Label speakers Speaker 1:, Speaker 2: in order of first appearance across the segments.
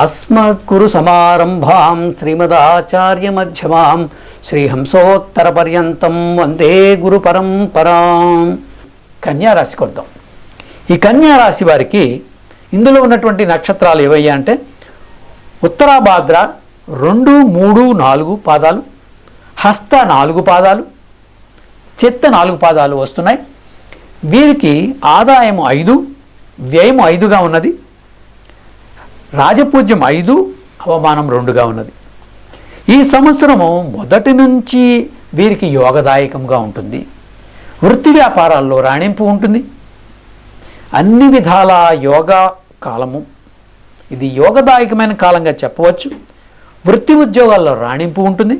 Speaker 1: అస్మద్గురు సమారంభాం శ్రీమదాచార్యమధ్యమాం శ్రీహంసోత్తరపర్యంతం వందే గురు పరంపరాం కన్యారాశి కొద్దాం ఈ కన్యారాశి వారికి ఇందులో ఉన్నటువంటి నక్షత్రాలు ఏవయ్యా అంటే ఉత్తరాభాద్ర రెండు మూడు నాలుగు పాదాలు హస్త నాలుగు పాదాలు చెత్త నాలుగు పాదాలు వస్తున్నాయి. వీరికి ఆదాయం ఐదు వ్యయం ఐదుగా ఉన్నది. రాజపూజ్యం ఐదు అవమానం రెండుగా ఉన్నది. ఈ సంవత్సరము మొదటి నుంచి వీరికి యోగదాయకంగా ఉంటుంది. వృత్తి వ్యాపారాల్లో రాణింపు ఉంటుంది. అన్ని విధాల యోగా కాలము. ఇది యోగదాయకమైన కాలంగా చెప్పవచ్చు. వృత్తి ఉద్యోగాల్లో రాణింపు ఉంటుంది.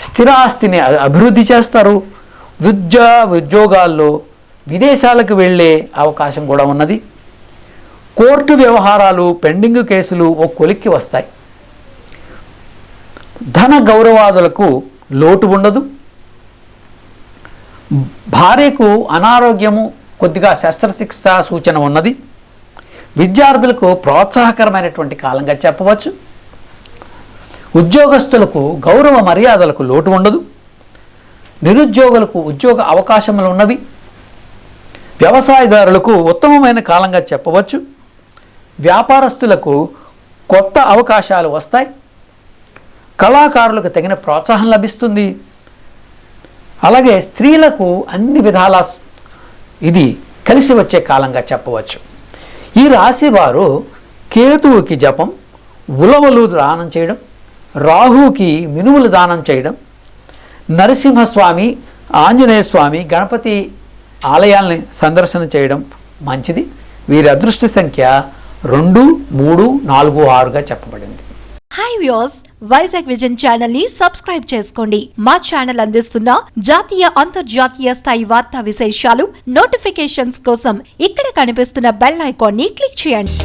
Speaker 1: స్థిరాస్తిని అభివృద్ధి చేస్తారు. విద్య ఉద్యోగాల్లో విదేశాలకు వెళ్ళే అవకాశం కూడా ఉన్నది. కోర్టు వ్యవహారాలు పెండింగ్ కేసులు ఓ కొలిక్కి వస్తాయి. ధన గౌరవాదులకు లోటు ఉండదు. భార్యకు అనారోగ్యము కొద్దిగా శస్త్రచికిత్స సూచన ఉన్నది. విద్యార్థులకు ప్రోత్సాహకరమైనటువంటి కాలంగా చెప్పవచ్చు. ఉద్యోగస్తులకు గౌరవ మర్యాదలకు లోటు ఉండదు. నిరుద్యోగులకు ఉద్యోగ అవకాశములు ఉన్నవి. వ్యవసాయదారులకు ఉత్తమమైన కాలంగా చెప్పవచ్చు. వ్యాపారస్తులకు కొత్త అవకాశాలు వస్తాయి. కళాకారులకు తగిన ప్రోత్సాహం లభిస్తుంది. అలాగే స్త్రీలకు అన్ని విధాల ఇది కలిసి వచ్చే కాలంగా చెప్పవచ్చు. ఈ రాశి వారు కేతువుకి జపం ఉలవలు దానం చేయడం రాహుకి మినుములు దానం చేయడం నరసింహస్వామి ఆంజనేయ స్వామి గణపతి ఆలయాల్ని సందర్శన చేయడం మంచిది. వీరి అదృష్ట సంఖ్య రెండు మూడు నాలుగు ఆరుగా చెప్పబడింది.
Speaker 2: హాయ్ వ్యూస్ వైజాగ్ విజన్ ఛానల్ని సబ్స్క్రైబ్ చేసుకోండి. మా ఛానల్ అందిస్తున్న జాతీయ అంతర్జాతీయ స్థాయి వార్తా విశేషాలు నోటిఫికేషన్స్ కోసం ఇక్కడ కనిపిస్తున్న బెల్ ఐకాన్ని క్లిక్ చేయండి.